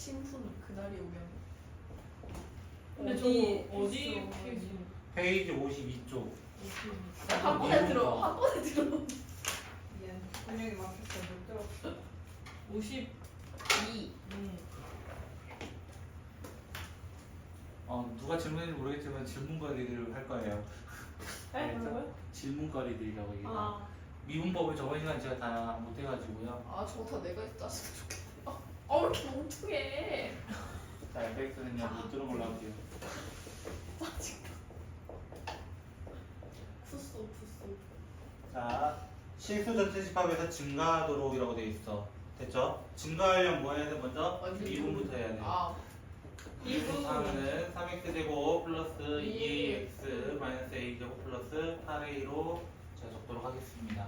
신분 그날이 오면 근데 저거 어디 있어? 페이지? 페이지 52쪽. 한 번에 들어 한 번에 들어 미안. 분명히 막혔어. 못 들었어. 52. 2 음. 어, 누가 질문인지 모르겠지만 질문거리들을 할 거예요. 에? 알겠죠? 뭐라고요? 질문거리들이라고 얘기해요. 아. 미분법을 저번 시간 제가 다 못해가지고요. 아 저거 다 내가 했다으면 좋겠다 아왜 이렇게 멍청해 자, FX는요, 못 들은 걸로 할게요. 푸쏘 푸쏘 자, 실수 전체 집합에서 증가하도록 이라고 돼 있어. 됐죠? 증가하려면 뭐 해야 돼? 먼저 완전 미분부터 해야 돼. 아 미분. 하면은 3x 제곱 플러스 2ax 마이너스 a 제곱 플러스 8a로 제가 적도록 하겠습니다.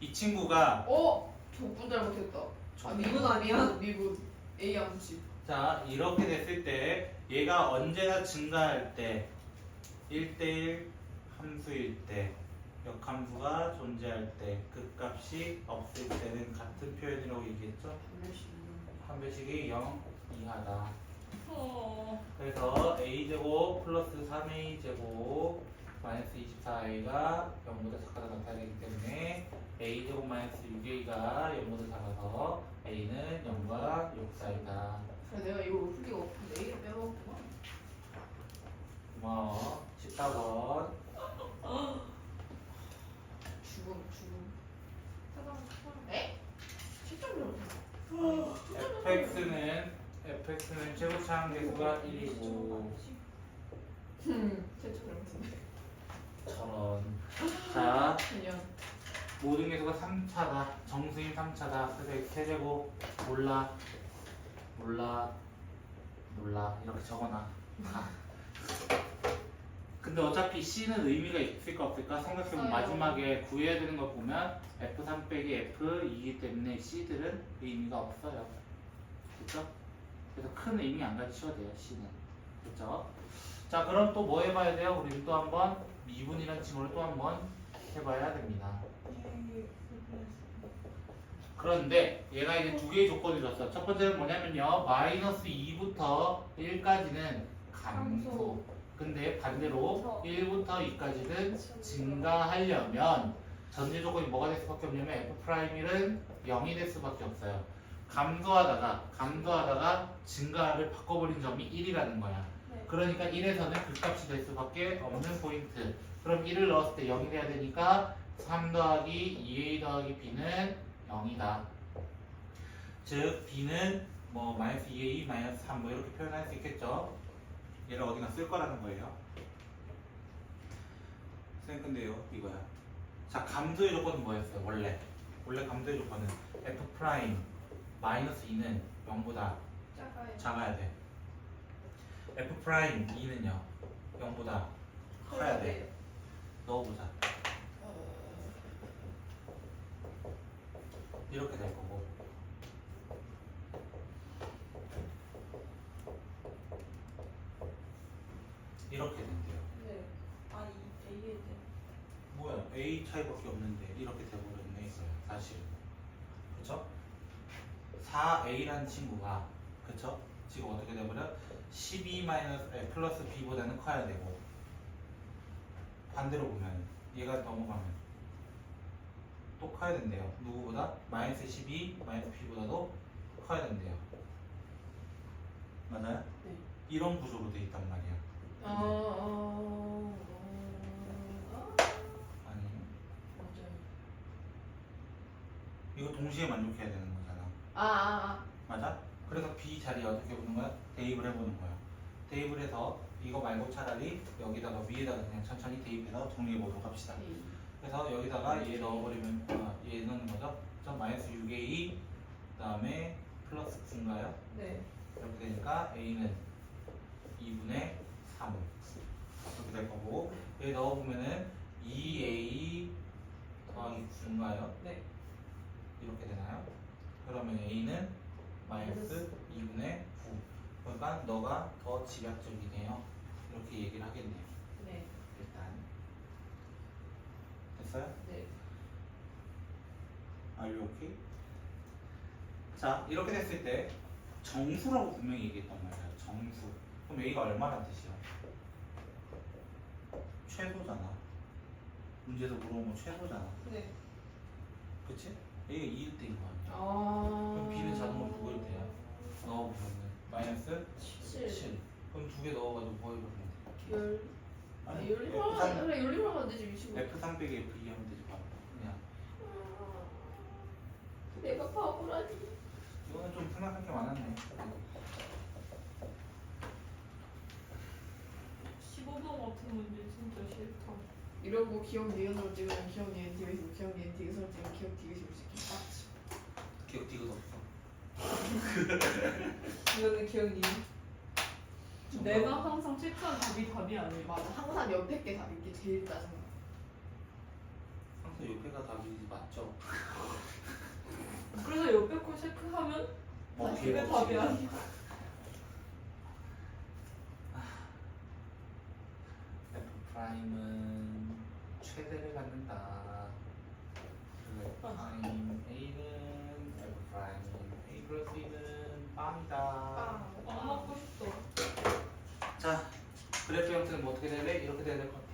이 친구가 어? 적분 잘못했다 아 미분 아니야? 미분 A 암식 자 이렇게 됐을 때 얘가 언제나 증가할 때 1대1 함수일 때 역함수가 존재할 때 극값이 없을 때는 같은 표현이라고 얘기했죠? 한 배씩이 0 이하다. 어. 그래서 a제곱 플러스 3a제곱 마이너스 24a가 0보다 작다고 나타나야 되기 때문에 a제곱 마이너스 6a가 0보다 작아서 a는 0과 6 사이다. 그래 내가 이거 풀기가 없는데 A를 빼먹었구나 고마워. 14번. 죽음 죽음 에? 10점 fx는 fx는 최고 차항 계수가 1이고 음 최초 잘못했네 저런. 자 그냥 모든 계수가 3차다. 정수인 3차다. 그래서 세제곱 몰라. 몰라. 몰라. 이렇게 적어놔. 다. 근데 어차피 C는 의미가 있을까 없을까 생각해보면. 마지막에 구해야 되는 걸 보면 F3 빼기 F2이기 때문에 C들은 의미가 없어요. 그렇죠? 그래서 큰 의미 안 가르쳐도 돼요 C는. 그렇죠? 자 그럼 또 뭐 해봐야 돼요? 우리 또 한번 미분이라는 친구를 또 한 번 해봐야 됩니다. 그런데 얘가 이제 두 개의 조건을 줬어. 첫 번째는 뭐냐면요. 마이너스 2부터 1까지는 감소. 근데 반대로 1부터 2까지는 증가하려면 전제 조건이 뭐가 될 수밖에 없냐면 F'1은 0이 될 수밖에 없어요. 감소하다가 감소하다가 증가를 바꿔버린 점이 1이라는 거야. 그러니까 1에서는 극값이 될 수밖에 없는 포인트. 그럼 1을 넣었을 때 0이 돼야 되니까 3 더하기 2a 더하기 b는 0이다. 즉 b는 뭐 마이너스 2a 마이너스 3 뭐 이렇게 표현할 수 있겠죠. 얘를 어디나 쓸 거라는 거예요. 쌤 근데요 이거야. 자 감소의 조건은 뭐였어요? 원래 원래 감소의 조건은 f 프라임 마이너스 2는 0보다 작아요 작아야 돼. F 프라임 2는요 0보다 커야 돼. 넣어보자. 이렇게 될 거고. 이렇게 된대요. 네. 아, 이 A에. 뭐야? A 차이밖에 없는데 이렇게 돼버렸네 사실. 그쵸? 4A라는 친구가 그쵸? 지금 어떻게 돼버려? 12 마이너스 에, 플러스 B보다는 커야 되고 반대로 보면 얘가 넘어가면 또 커야 된대요. 누구보다? 마이너스 12 마이너스 B보다도 커야 된대요. 맞아요? 네. 이런 구조로 돼 있단 말이야. 아, 아, 아, 아니 맞아요. 이거 동시에 만족해야 되는 거잖아. 아, 아, 맞아? 그래서 B 자리에 어떻게 보는 거야? 대입을 해보는 거야. 대입을 해서 이거 말고 차라리 여기다가 위에다가 그냥 천천히 대입해서 정리해 보도록 합시다. 아. 그래서 여기다가 얘 넣어버리면 아, 얘 넣는 거죠? 점 마이너스 6a 그다음에 플러스 9인가요? 네. 이렇게 되니까 a는 2분의 3 이렇게 될 거고 얘 넣어보면은 2a 더하기 9인가요? 네. 이렇게 되나요? 그러면 a는 마이너스 2분의 9 그러니까 너가 더 집약적이네요 이렇게 얘기를 하겠네요 네. 일단 됐어요? 네. Are you okay? 자 이렇게 됐을 때 정수라고 분명히 얘기했단 말이야. 정수. 그럼 A가 얼마란 뜻이야? 최소잖아. 문제에서 물어본 건 최소잖아. 네. 그치? A가 2일 때인 거 아니야. 아. 그럼 B는 자동으로 두 개일 때야. 넣어보면 마이너스 7. 7. 그럼 두 개 넣어가지고 뭐 해보면 돼? 열. 아, 열리면 F3, 그래 열리면 안 되지 미치고. F3 빼기 F2 하면 되지 바로. 그냥. 내가 바보라니. 이거는 좀 생각할 게 많았네. 15번 같은 문제 진짜 싫다. 이런 거 기억 니은 으로 찍으면 기억 니은 디귿이고 기억 니은 디귿으로 찍으면 기억 디귿이고 이렇게 빡치. 기억 디귿 없어. 이거는 기억니. 내가 항상 체크한 답이 답이 아니야. 맞아 항상 옆에 게 답이 게 제일 짜증나. 항상 옆에가 답이 맞죠? 그래서 옆에 거 체크하면 어, 그게 뒤에 답이 없이. 아니야. F 프라임은 최대를 갖는다. 그리고 F 프라임 A는 F 프라임 A 플러스 2는 빵이다. 빵. 안 먹고 싶다. 자, 그래프 형태는 뭐 어떻게 될래? 이렇게 돼야 될 것 같아요.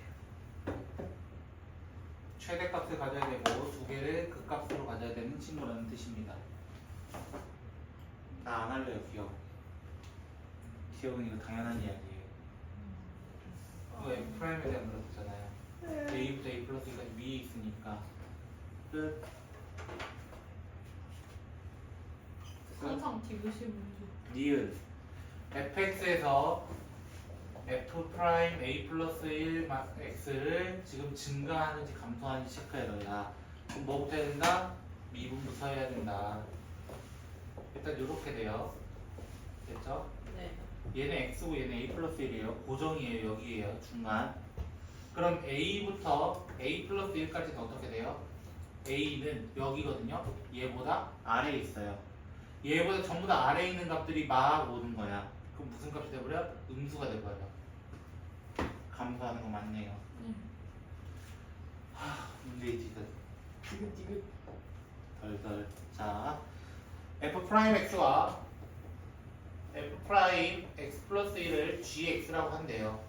최대값을 가져야 되고 두 개를 극값으로 가져야 되는 친구라는 뜻입니다. 나 안 할래요, 기억. 기억은 이거 당연한 이야기예요. 이거 F 프라임에 대한 그렇잖아요. A부터 A 플러스 2까지 위에 있으니까 끝. 끝. 항상 디귿이 문제. 니은. fx에서 f 프라임 a 플러스 1 마- x를 지금 증가하는지 감소하는지 체크해 너야 그럼 뭐부터 해야 된다? 미분부터 해야 된다. 일단 이렇게 돼요. 됐죠? 네. 얘는 x고 얘는 a 플러스 1이에요. 고정이에요. 여기에요. 중간. 그럼 a부터 a 플러스 1까지는 어떻게 돼요? a는 여기거든요. 얘보다 아래에 있어요 얘보다 전부 다 아래에 있는 값들이 막 오는 거야. 그럼 무슨 값이 돼버려? 음수가 돼버려. 감소하는 거 맞네요. 응. 하, 문제의 지금 디귿 디귿. 덜덜. 자 f 프라임 x가 f 프라임 x 플러스 1을 gx라고 한대요.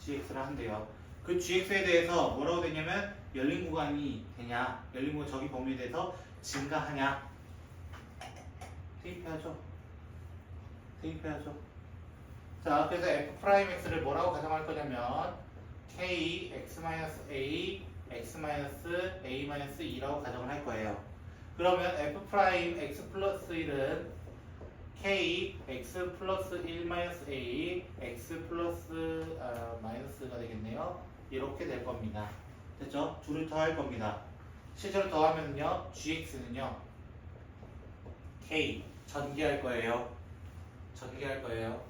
gx라 한대요. 그 gx에 대해서 뭐라고 되냐면 열린 구간이 되냐 열린 구간 저기 범위에 대해서 증가하냐 대입해야죠 대입해야죠 자 그래서 f 프라임 x를 뭐라고 가정할 거냐면 k x 마이너스 a x 마이너스 a 마이너스 2라고 가정을 할 거예요. 그러면 f 프라임 x 플러스 1은 k x 플러스 1 마이너스 a x 플러스 아, 마이너스가 되겠네요. 이렇게 될 겁니다. 됐죠? 둘을 더할 겁니다. 실제로 더하면요 gx는요 k 전개할 거예요. 전개할 거예요.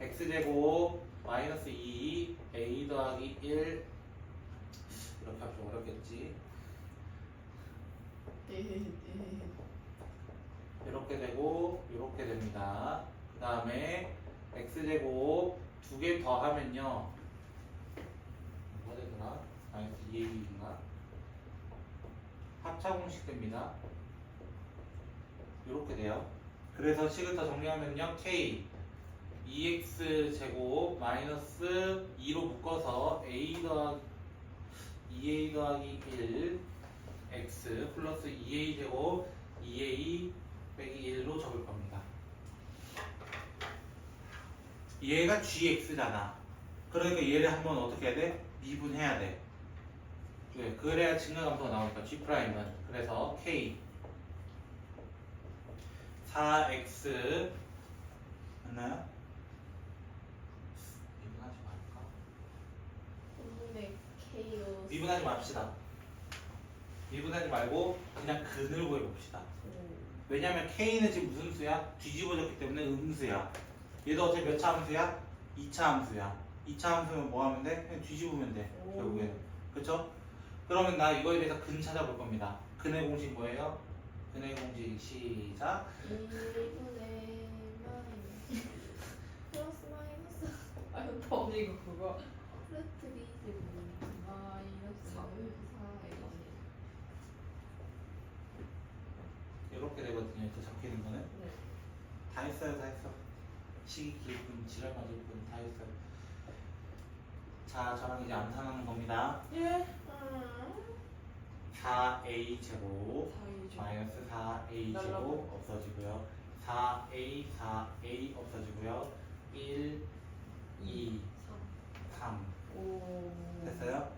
x제곱 마이너스 2 a 더하기 1 이렇게 하면 좀 어렵겠지. 이렇게 되고 이렇게 됩니다 그 다음에 x제곱 두 개 더하면요 뭐가 되더라? 마이너스 2ab인가? 합차 공식 됩니다 이렇게 돼요 그래서 식을 더 정리하면요 k 2x 제곱 마이너스 2로 묶어서 a 더하기 2a 더하기 1 x 플러스 2a 제곱 2a 빼기 1로 적을 겁니다. 얘가 gx잖아. 그러니까 얘를 한번 어떻게 해야 돼? 미분해야 돼. 왜? 그래야 증가 감소가 나오니까 g 프라임은 그래서 k 4x 맞나요? 미분하지 말까? 오늘의 케이오스. 미분하지 맙시다. 미분하지 말고 그냥 근을 구해봅시다. 왜냐면 K는 지금 무슨 수야? 뒤집어졌기 때문에 음수야. 얘도 어차피 몇 차 함수야? 2차 함수야. 2차 함수면 뭐 하면 돼? 그냥 뒤집으면 돼. 오. 결국엔. 그쵸? 그러면 나 이거에 대해서 근 찾아볼 겁니다. 근의 공식 뭐예요? 근의 공식 시작. 1분의 마이너스 플러스 마이너스 아유 더 언니 이거 그거. 플러스 비제곱 마이너스 4 4 이렇게 되거든요. 이렇게 적혀 있는 거는. 네. 다 했어요, 다 했어. 시기 길 뿐, 지랄 맞을 뿐, 다 했어요. 자, 저랑 이제 암산하는 겁니다. 예. 4a 제곱. 마이너스 4a 제곱. 없어지고요. 4a, 4a 없어지고요. 1, 2, 3 오. 됐어요?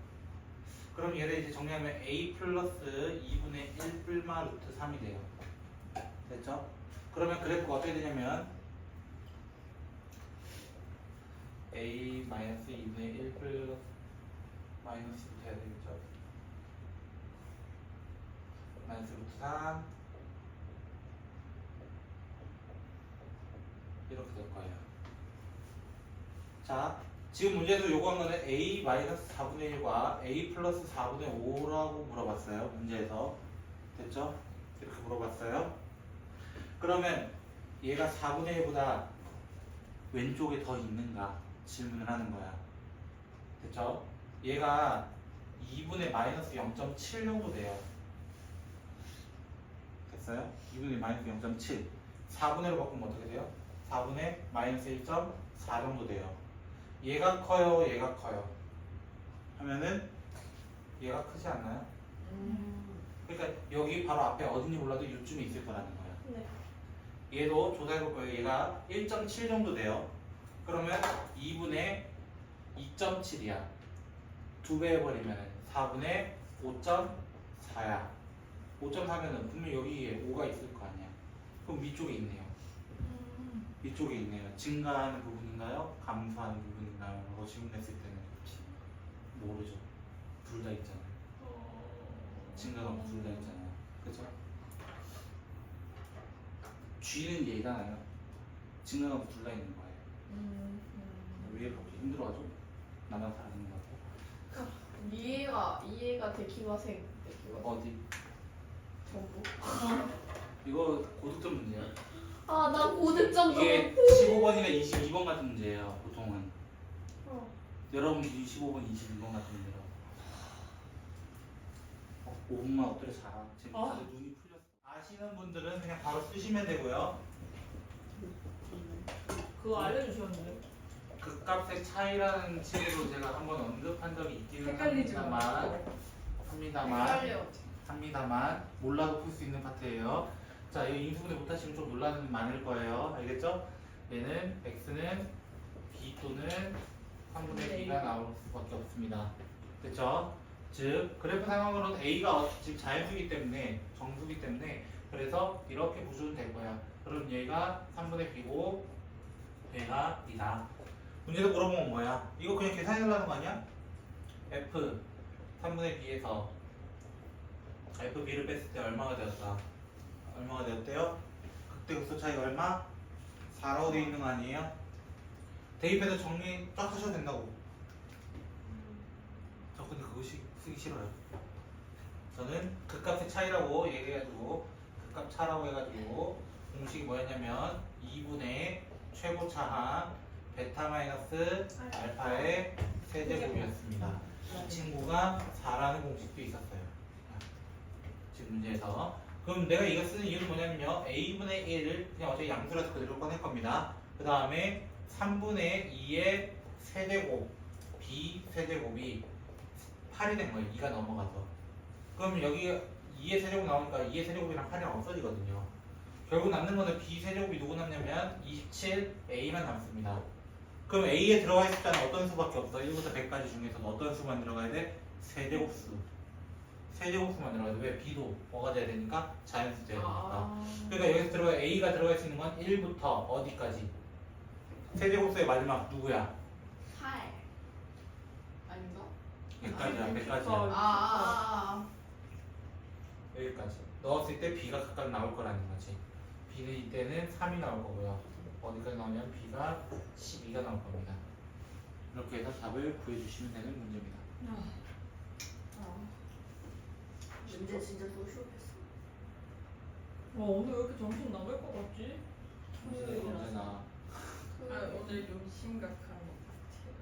그럼 얘를 이제 정리하면 a 플러스 2분의 1 뿔마 루트 3이 돼요. 됐죠? 그러면 그래프가 어떻게 되냐면 a 마이너스 2분의 1 플러스 마이너스 해야 되겠죠? 마이너스 루트 3 이렇게 될 거예요. 자, 지금 문제에서 요구한 거는 a 마이너스 4분의 1과 a 플러스 4분의 5라고 물어봤어요. 문제에서 됐죠? 이렇게 물어봤어요. 그러면 얘가 4분의 1보다 왼쪽에 더 있는가 질문을 하는 거야. 됐죠? 얘가 2분의 마이너스 0.7 정도 돼요. 됐어요? 2분의 마이너스 0.7 4분의로 바꾸면 어떻게 돼요? 4분의 마이너스 1.4 정도 돼요. 얘가 커요, 얘가 커요. 하면은 얘가 크지 않나요? 음. 그러니까 여기 바로 앞에 어딘지 몰라도 이쯤에 있을 거라는 거야. 네. 얘도 조사해 볼 거예요. 얘가 1.7 정도 돼요. 그러면 2분의 2.7이야. 두 배 해버리면 4분의 5.4야. 5.4면은 분명 여기에 5가 있을 거 아니야. 그럼 위쪽에 있네요. 위쪽에 있네요. 증가하는 부분인가요? 감소하는 부분인가요? 라고 질문했을 때는 모르죠. 둘 다 있잖아요. 증가가 둘 다 있잖아요. 그죠? 쥐는 얘잖아요. 증가가 둘 다 있는 거예요. 음. 왜 그렇게 힘들어하죠? 나만 다르는 거 같아. 이해가 이해가 데키마생 데키마 어디? 이거 고득점 문제야. 아나 고득점 이게 15번이나 22번 같은 문제예요. 보통은. 어. 여러분 25번, 22번 같은 문제라. 어, 5분만 엎드려 자. 지금 아. 다들 눈이 풀렸어. 아시는 분들은 그냥 바로 쓰시면 되고요. 그거 알려주셨는데. 그 값의 차이라는 책으로 제가 한번 언급한 적이 있기는 헷갈리지 합니다만 헷갈려. 합니다만 몰라도 풀 수 있는 파트예요. 자, 이 인수분해 못하시면 좀 논란은 많을 거예요. 알겠죠? 얘는 x는 b 또는 3분의 네. b가 나올 수밖에 없습니다. 됐죠? 즉 그래프 상황으로는 a가 어- 지금 자연수기 때문에 정수기 때문에 그래서 이렇게 보셔도 될 거야. 그럼 얘가 3분의 b고 얘가 이다. 문제에서 물어보면 뭐야? 이거 그냥 계산해달라는 거 아니야? f 3분의 b에서 FB를 뺐을 때 얼마가 되었다? 얼마가 되었대요? 그때 극소 차이가 얼마? 4라고 되어 있는 거 아니에요? 대입해서 정리 쫙 하셔도 된다고. 저 근데 그거 시, 쓰기 싫어요. 저는 극값의 차이라고 얘기해가지고 극값 차라고 해가지고 공식이 뭐였냐면 2분의 최고 차항 베타 마이너스 알파의 세제곱이었습니다. 이 친구가 4라는 공식도 있었어요. 문제에서. 그럼 내가 이거 쓰는 이유는 뭐냐면요. a분의 1을 그냥 어차피 양수라서 그대로 꺼낼 겁니다. 그 다음에 3분의 2의 세제곱, b 세제곱이 8이 된 거예요. 2가 넘어가서. 그럼 여기 2의 세제곱 나오니까 2의 세제곱이랑 8이랑 없어지거든요. 결국 남는 거는 b 세제곱이 누구 남냐면 27, a만 남습니다. 그럼 a에 들어가 있을 때는 어떤 수밖에 없어? 1부터 100까지 중에서 어떤 수만 들어가야 돼? 세제곱수. 세제곱수만 들어가야 돼. 왜? b도 뭐가 돼야 되니까? 자연수 돼야 되니까. 아. 그러니까 여기서 들어가 a가 들어갈 수 있는 건 1부터 어디까지? 세제곱수의 마지막 누구야? 8 아닌가? 여기까지야. 아니, 100까지야. 어. 아, 아, 여기까지. 넣었을 때 b가 각각 나올 거라는 거지. b는 이때는 3이 나올 거고요. 어디까지 나오냐면 b가 12가 나올 겁니다. 이렇게 해서 답을 구해주시면 되는 문제입니다. 아. 아. 문제 진짜 소시오패스. 와 오늘 왜 이렇게 정신 나갈 것 같지? 문제는 언제나 아, 오늘 좀 심각한 것 같아요.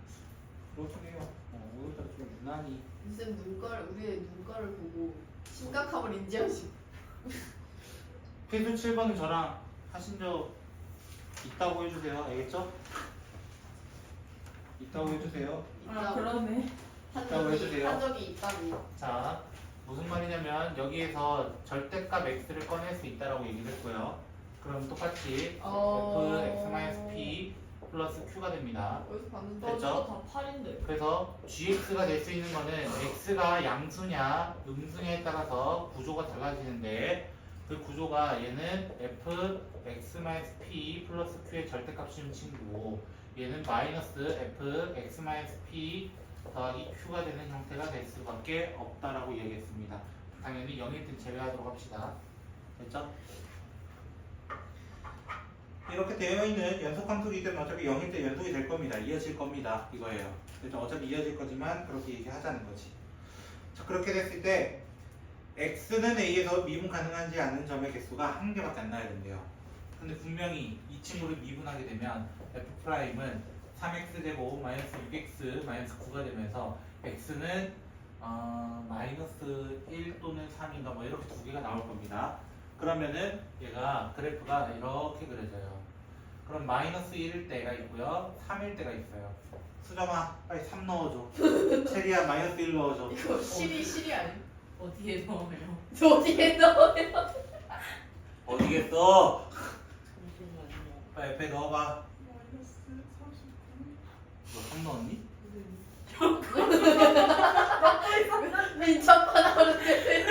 그렇게요. 어, 오늘따라 좀 유난히 쌤 눈가를 우리의 눈가를 보고 심각함을 인지하시. 필수 7번은 저랑 하신 적 있다고 해주세요. 알겠죠? 있다고 해주세요. 아 그러네. 한 있다고 적이 해주세요. 한 적이 있다고. 자, 무슨 말이냐면 여기에서 절대값 x를 꺼낼 수 있다라고 얘기를 했고요. 그럼 똑같이 어. f x p 플러스 q가 됩니다. 어디서 봤는데? 됐죠? 저거 다 8인데. 그래서 gx가 될 수 있는 거는 x가 양수냐 음수냐에 따라서 구조가 달라지는데 그 구조가 얘는 f x p 플러스 q의 절대값이는 친구고 얘는 마이너스 f x p 더하기 q가 되는 형태가 될 수밖에 없다라고 얘기했습니다. 당연히 0일 땐 제외하도록 합시다. 됐죠? 이렇게 되어 있는 연속 때문에 어차피 0일 때 연속이 될 겁니다. 이어질 겁니다. 이거예요. 그래서 어차피 이어질 거지만 그렇게 얘기하자는 거지. 자, 그렇게 됐을 때 x는 a에서 미분 가능한지 않는 점의 개수가 한 개밖에 안 나야 된대요. 근데 분명히 이 친구를 미분하게 되면 f'은 3x 제곱 마이너스 6x 마이너스 9가 되면서 x는 어, 마이너스 1 또는 3인가 뭐 이렇게 두 개가 나올 겁니다. 그러면은 얘가 그래프가 이렇게 그려져요. 그럼 마이너스 1일 때가 있고요. 3일 때가 있어요. 수정아 빨리 3 넣어줘. 체리야 마이너스 1 넣어줘. 이거 실이 실이 아니. 어디에 넣어요? 어디에 넣어요? 어디겠어? 잠시만요. 빨리 옆에 넣어봐. 마이너스 39. 너3 넣었니? 민첩한 하는데.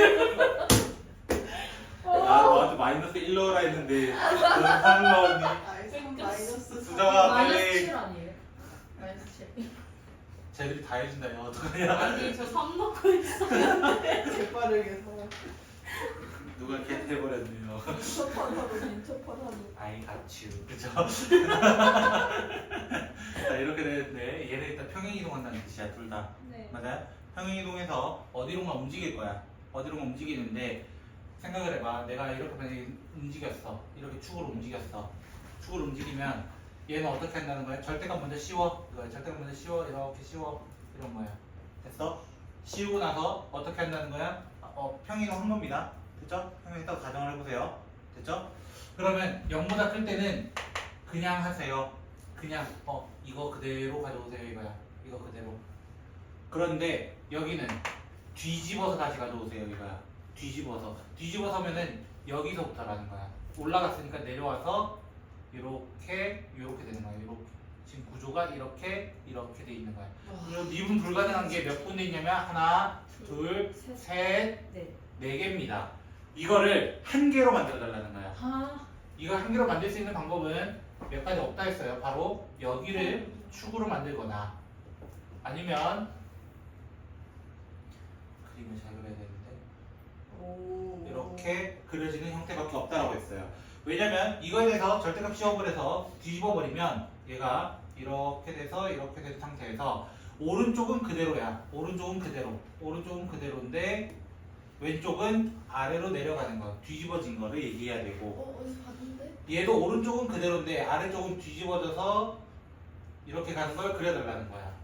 나 너한테 마이너스 1 넣으라 했는데 너는 3 넣었니? 아이 3 마이너스 수정아 마이너스 빨리. 7 아니에요? 마이너스 칠. 쟤들이 다 해준다. 야 어떡하냐? 아니 저3 넣고 있어. 재빠르게 서 누가 겟 해버렸네요. 민첩한 하루 민첩한 하루. 아이 갓츄 그죠? 자 이렇게 되는데 얘는 일단 평행 이동한다는 뜻이야 둘 다. 네. 맞아요? 평행 이동해서 어디론가 움직일 거야. 어디론가 움직이는데 생각을 해봐. 내가 이렇게 만약에 움직였어. 이렇게 축으로 움직였어. 축으로 움직이면 얘는 어떻게 한다는 거야? 절대값 먼저 씌워. 이거야. 절대값 먼저 씌워. 이렇게 씌워. 이런 거야. 됐어? 씌우고 나서 어떻게 한다는 거야? 어, 평행이동 한 겁니다. 됐죠? 평행했다고 가정을 해보세요. 됐죠? 그러면 0보다 클 때는 그냥 하세요. 그냥 어 이거 그대로 가져오세요 이거야. 이거 그대로. 그런데 여기는 뒤집어서 다시 가져오세요 이거야. 뒤집어서. 뒤집어서면은 여기서부터라는 거야. 올라갔으니까 내려와서 이렇게 이렇게 되는 거야. 이렇게. 지금 구조가 이렇게 이렇게 돼 있는 거야. 그럼 미분 불가능한 게 몇 군데 있냐면 하나, 둘, 셋, 네. 네 개입니다. 이거를 한 개로 만들어 달라는 거야. 아. 이거 한 개로 만들 수 있는 방법은 몇 가지 없다 했어요. 바로 여기를 축으로 만들거나 아니면 그림을 잘 그려야 되는데 오. 이렇게 그려지는 형태밖에 없다라고 했어요. 왜냐면 이거에 대해서 절대값 시험을 해서 뒤집어 버리면 얘가 이렇게 돼서 이렇게 된 상태에서 오른쪽은 그대로야. 오른쪽은 그대로. 오른쪽은 그대로인데 왼쪽은 아래로 내려가는 거. 뒤집어진 거를 얘기해야 되고 어 어디서 봤는데? 얘도 오른쪽은 그대로인데 아래쪽은 뒤집어져서 이렇게 가는 걸 그려달라는 거야.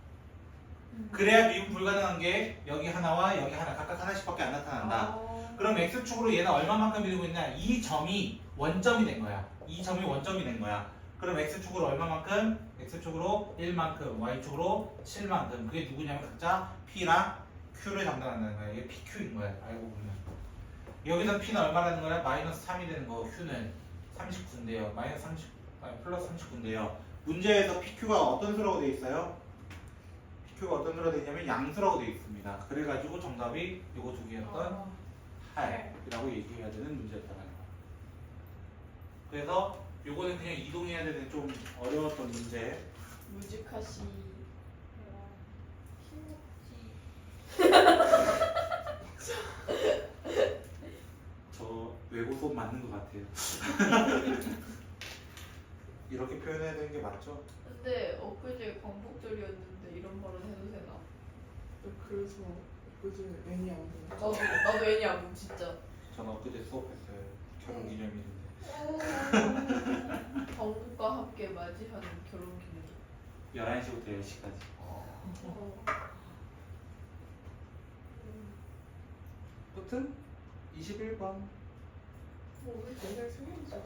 그래야 미분 불가능한 게 여기 하나와 여기 하나 각각 하나씩밖에 안 나타난다. 아. 그럼 x축으로 얘는 얼마만큼 이루고 있냐? 이 점이 원점이 된 거야. 이 점이 원점이 된 거야. 그럼 x축으로 얼마만큼? x축으로 1만큼, y축으로 7만큼. 그게 누구냐면 각자 p랑 q를 담당한다는 거야. 이게 pq인 거야. 알고 보면. 여기서 p는 얼마라는 거야? 마이너스 3이 되는 거. q는 39인데요. 마이너스 30, 아니 플러스 39인데요. 문제에서 pq가 어떤 수라고 되어 있어요? pq가 어떤 수라고 되어 있냐면 양수라고 되어 있습니다. 그래가지고 정답이 요거 두 개였던 네. 8이라고 얘기해야 되는 문제였다는 거. 그래서 요거는 그냥 이동해야 되는 좀 어려웠던 문제. 무지카시. 저 외고 수업 맞는 것 같아요. 이렇게 표현해야 되는 게 맞죠? 근데 엊그제 광복절이었는데 이런 말은 해도 되나? 그래서 그제 애니 안 보고. 나도 나도 애니 안 보고 진짜. 전 엊그제 수업했어요. 결혼 기념일인데. 광복과 함께 맞이하는 결혼 기념일. 11시부터 10시까지. 무튼 21번. 뭐 우리 동생 생일이잖아.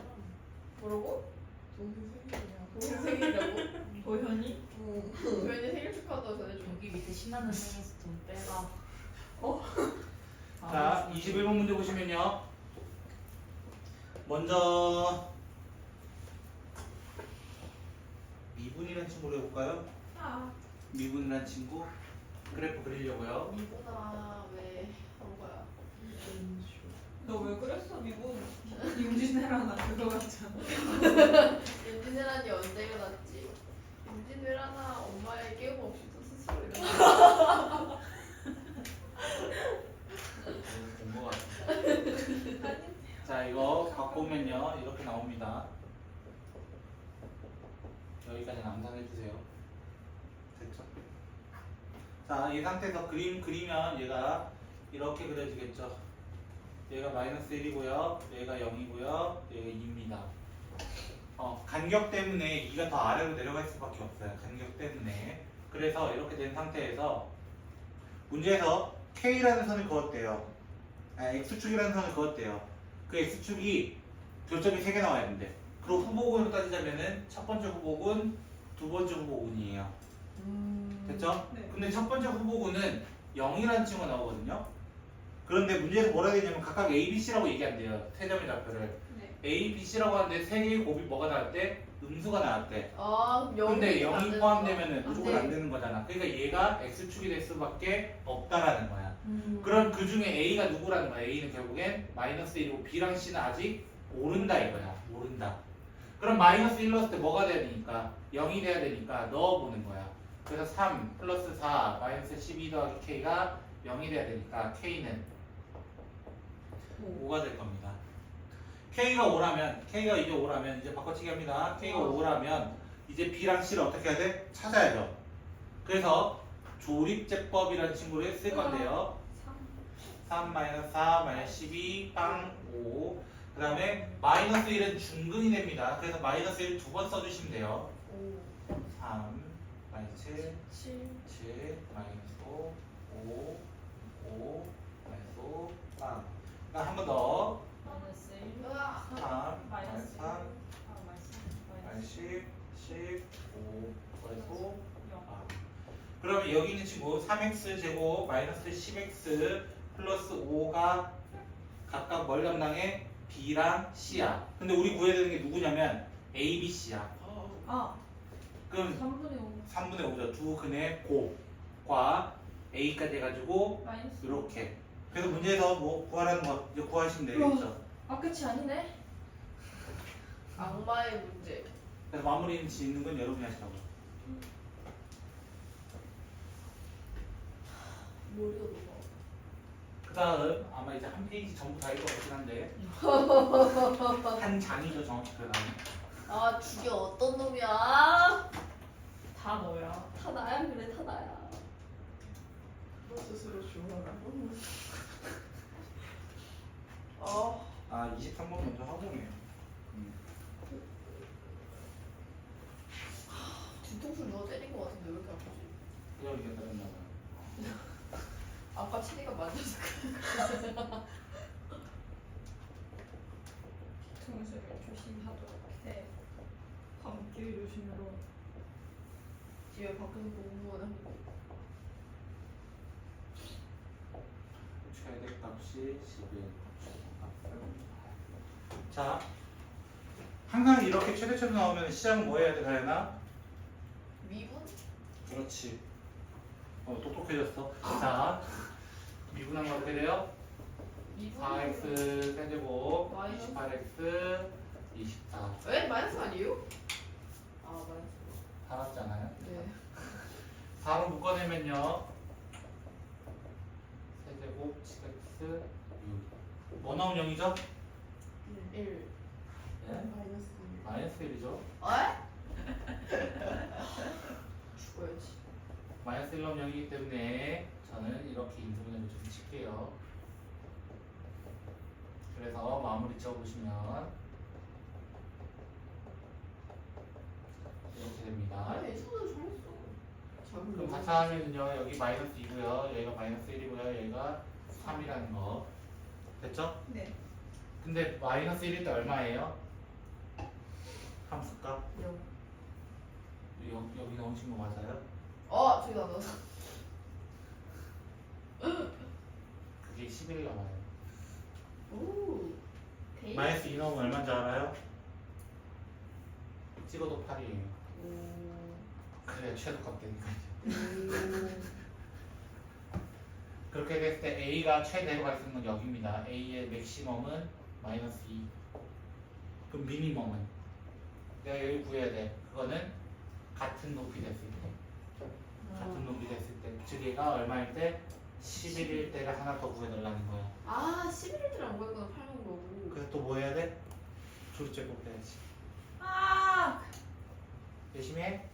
뭐라고? 동생 생일이야. 동생 생일이라고? 도현이? 응. 도현이 생일 축하한다고 전해줘. 여기 밑에 신나는 생에서 좀 빼라. 어? 자, 21번 문제 보시면요. 먼저 미분이라는 친구를 해볼까요? 아. 미분이라는 친구 그래프 그리려고요. 미구나 왜한 거야? 너 왜 그랬어 미국? 윤진애랑 나 그거 같잖아. 윤진이라니 언제 일어났지? 윤진이라나 엄마의 깨움 없이도 스스로 일어나. 본것 같아요. 자, 이거 바꾸면요. 이렇게 나옵니다. 여기까지 남산해주세요. 됐죠? 자, 이 상태에서 그림 그리면 얘가 이렇게 그려지겠죠? 얘가 마이너스 1이고요. 얘가 0이고요. 얘가 2입니다. 어, 간격 때문에 2가 더 아래로 내려갈 수밖에 없어요. 간격 때문에. 그래서 이렇게 된 상태에서 문제에서 K라는 선을 그었대요. 아, X축이라는 선을 그었대요. 그 X축이 교점이 3개 나와야 된대. 그리고 후보군으로 따지자면은 첫 번째 후보군, 두 번째 후보군이에요. 됐죠? 네. 근데 첫 번째 후보군은 0이라는 친구가 나오거든요. 그런데 문제에서 뭐라 되냐면 각각 A, B, C라고 얘기한대요. 세 점의 좌표를. 네. A, B, C라고 하는데 세 개의 곱이 뭐가 나왔대? 음수가 나왔대. 아, 그럼 근데 영이 안 0이 되는 포함되면은 거. 무조건 안 되는 거잖아. 그러니까 얘가 X축이 될 수밖에 없다라는 거야. 음. 그럼 그 중에 A가 누구라는 거야? A는 결국엔 마이너스 1이고 B랑 C는 아직 모른다 이거야. 모른다. 그럼 마이너스 1 넣었을 때 뭐가 돼야 되니까? 0이 돼야 되니까 넣어보는 거야. 그래서 3 플러스 4 마이너스 12 더하기 K가 0이 돼야 되니까 K는 5가 될 겁니다. K가 5라면 K가 이제 5라면 이제 바꿔치기 합니다. K가 5라면 이제 B랑 C를 어떻게 해야 돼? 찾아야죠. 그래서 조립제법이라는 친구를 쓸 건데요. 3 마이너스 4 마이너스 12 빵 5. 그 다음에 마이너스 1은 중근이 됩니다. 그래서 마이너스 1 두 번 써주시면 돼요. 5, 3 마이너스 7 7, 7 마이너스 5 5 5 마이너스 5 빵. 그다음 한번 더. 마이너스 1. 으아. 3 마이너스 마이너스 3 아, 마이너스. 마이너스 10 10 5 마이너스 5 영. 아. 그러면 여기 있는 친구 3x 제곱 마이너스 10x 플러스 5가 각각 뭘 담당해? B랑 C야. 근데 우리 구해야 되는 게 누구냐면 A, B, C야. 어. 아, 그럼 3분의 5. 3분의 5죠. 두 근의 곱과 A까지 해가지고 마이너스. 이렇게. 그래서 문제에서 뭐 구하라는 거 이제 구하시면 되겠죠. 아, 끝이 아니네. 악마의 문제. 그래서 마무리 짓는 건 여러분이 하시라고. 머리가 너무 그 다음 아마 이제 한 페이지 전부 것 같긴 한데 한 장이죠 정확히 그 다음에. 아파. 아, 죽여 어떤 놈이야? 다 다 너야. 나야 그래, 다 나야. 너 스스로 죽어라고. 아, 아 23번 먼저 하고네요. 음. 뒤통수 누가 때린 거 같은데 왜 이렇게 아프지? 그냥 이게 다른 나가. 아까 치리가 맞아서 정수를 조심하도록 해. 감기 조심해라. 집에 밖에서 공부원 하고 최대 값이 11. 자, 항상 이렇게 최대값 나오면 시작은 뭐 해야 돼, 가연아? 미분? 그렇지. 어, 똑똑해졌어. 자, 미분한 거 어떻게 돼요? 미분? 4x 세제곱, 마이너스. 28x, 24. 왜? 마이너스 아니에요? 아, 마이너스. 살았잖아요. 네. 4로 묶어내면요. 세제곱 7x 6. 뭐 나온 0이죠? 1. 네? 마이너스 1. 마이너스 1이죠. 에? 죽어야지. 마이너스 1 나온 0이기 때문에 저는 이렇게 인수분해를 좀 칠게요. 그래서 마무리 지어보시면 이렇게 됩니다. 아니, 잘했어. 잘 그럼 불러. 4차 하면은요 여기 마이너스 2고요 여기가 마이너스 1이고요 여기가 3이라는 거 됐죠? 네. 그 근데 마이너스 1일 때 얼마예요? 함수값? 영. 여, 여기 넣으신 거 맞아요? 어 저기다 넣어서. 그게 11 나와요 오. 데이. 마이너스 2 넣으면 얼마인 줄 알아요? 찍어도 8이에요 오. 그래야 최소값 되니까 오. 그렇게 됐을 때 A가 최대로 갈 수 있는 건 여기입니다 A의 맥시멈은 마이너스 2 그럼 미니멈은 내가 여기 구해야 돼. 그거는 같은 높이 됐을 때. 같은 높이 됐을 때 즉 얘가 얼마일 때? 11일 때를 하나 더 구해달라는 거야. 아 11일들 안 보였구나 8만 거고. 그래서 또 뭐 해야 돼? 조리제 꼭 해야지. 아! 열심히 해?